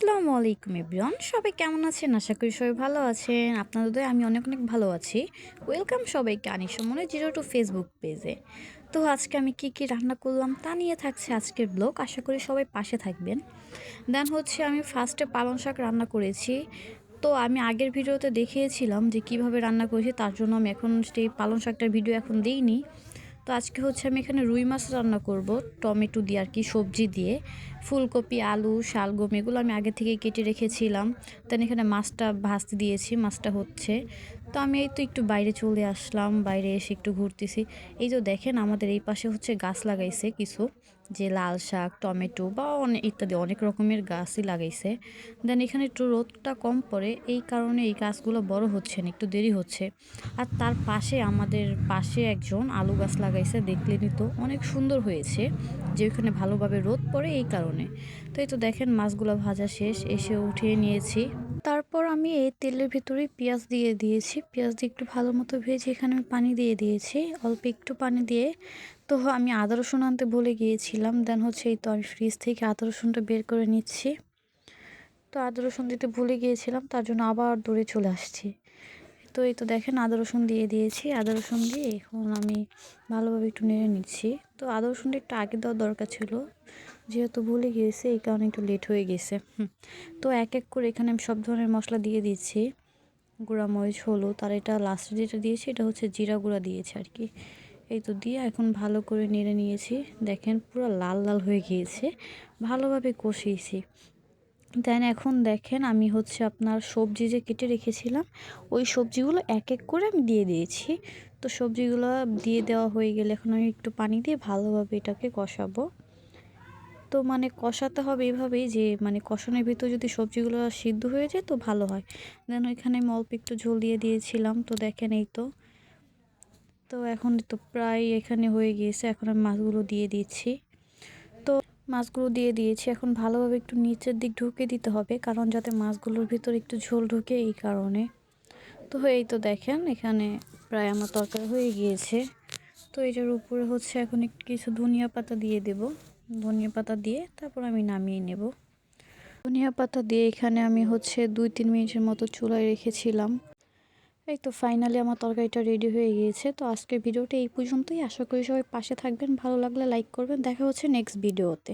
আসসালামু আলাইকুম এভরিওয়ান। সবাই কেমন আছেন? আশা করি সবাই ভালো আছেন। আপনাদের আমি অনেক অনেক ভালো আছি। ওয়েলকাম সবাইকে আনিসো মনে জিরো টু ফেসবুক পেজে তো আজকে আমি কি কি রান্না করলাম তা নিয়ে থাকছে আজকের ব্লগ আশা করি সবাই পাশে থাকবেন। দেন হচ্ছে আমি ফার্স্টে পালং শাক রান্না করেছি। তো আমি আগের ভিডিওতে দেখিয়েছিলাম যে কীভাবে রান্না করেছি, তার জন্য আমি এখন সেই পালং শাকটার ভিডিও এখন দিইনি। তো আজকে হচ্ছে আমি এখানে রুই মাছ রান্না করব, টমেটো দিয়ে আর কি, সবজি দিয়ে। ফুলকপি, আলু, শালগম, এগুলো আমি আগে থেকে কেটে রেখেছিলাম। তেন এখানে মাছটা ভাজতে দিয়েছি, মাছটা হচ্ছে। তো আমি এই তো একটু বাইরে চলে আসলাম, বাইরে এসে একটু ঘুরতেছি। এই তো দেখেন আমাদের এই পাশে হচ্ছে গাছ লাগাইছে কিছু। যে লাল শাক, টমেটো বা অনেক ইত্যাদি অনেক রকমের গাছই লাগাইছে। দেন এখানে একটু রোদটা কম পড়ে, এই কারণে এই গাছগুলো বড় হচ্ছে না, একটু দেরি হচ্ছে। আর তার পাশে আমাদের পাশে একজন আলু গাছ লাগাইছে, দেখলেনই তো অনেক সুন্দর হয়েছে, যে ওইখানে ভালোভাবে রোদ পড়ে এই কারণে। তো এই তো দেখেন মাছগুলো ভাজা শেষ এসে উঠিয়ে নিয়েছি। আমি এই তেলের ভিতরে পেঁয়াজ দিয়ে দিয়েছি। পেঁয়াজ দিয়ে একটু ভালো মতো ভেজে এখানে আমি পানি দিয়ে দিয়েছি। অল্প একটু পানি দিয়ে তো আমি আদা, রসুন আনতে ভুলে গিয়েছিলাম। দেন হচ্ছে এই তো আমি ফ্রিজ থেকে আদা, রসুনটা বের করে নিচ্ছি। তো আদা, রসুন দিতে ভুলে গিয়েছিলাম, তার জন্য আবার দূরে চলে আসছি। তো এই তো দেখেন আদা, রসুন দিয়ে দিয়েছি। আদা, রসুন দিয়ে এখন আমি ভালোভাবে একটু নেড়ে নিচ্ছি। তো আদা, রসুনটা একটু আগে দেওয়ার দরকার ছিল। যেহেতু ভুলে গিয়েছে, এই কারণে একটু লেট হয়ে গেছে। তো এক এক করে এখানে আমি সব ধরনের মশলা দিয়ে দিচ্ছি। গুঁড়া মরিচ, হলুদ, আর এটা লাস্টে যেটা দিয়েছি, এটা হচ্ছে জিরা গুঁড়া দিয়েছি আর কি। এই তো দিয়ে এখন ভালো করে নেড়ে নিয়েছি। দেখেন পুরো লাল লাল হয়ে গিয়েছে। ভালোভাবে কষিয়েছি। দেন এখন দেখেন আমি হচ্ছে আপনার সবজি যে কেটে রেখেছিলাম, ওই সবজিগুলো এক এক করে আমি দিয়ে দিয়েছি। তো সবজিগুলো দিয়ে দেওয়া হয়ে গেলে এখন আমি একটু পানি দিয়ে ভালোভাবে এটাকে কষাবো। তো মানে কষাতে হবে এভাবেই যে মানে কষানোর ভিতর যদি সবজিগুলো সিদ্ধ হয়ে যায় তো ভালো হয়। দেন ওইখানে আমি অল্প একটু ঝোল দিয়ে দিয়েছিলাম, তো দেখেন এই তো। তো এখন তো প্রায় এখানে হয়ে গিয়েছে, এখন আমি মাছগুলো দিয়ে দিচ্ছি। মাছগুলো দিয়ে দিয়েছি। এখন ভালোভাবে একটু নিচের দিক ঢুকে দিতে হবে, কারণ যাতে মাছগুলোর ভিতর একটু ঝোল ঢুকে এই কারণে। তো এই তো দেখেন, এখানে প্রায় আমার তরকারি হয়ে গিয়েছে। তো এটার উপরে হচ্ছে এখন একটু কিছু ধনিয়া পাতা দিয়ে দেব। ধনিয়া পাতা দিয়ে তারপর আমি নামিয়ে নেব। ধনিয়া পাতা দিয়ে এখানে আমি হচ্ছে দুই তিন মিনিটের মতো চুলায় রেখেছিলাম। এই তো ফাইনালি আমার তরকারিটা রেডি হয়ে গিয়েছে। তো আজকের ভিডিওটা এই পর্যন্তই। আশা করি সবাই পাশে থাকবেন, ভালো লাগলে লাইক করবেন। দেখা হচ্ছে নেক্সট ভিডিওতে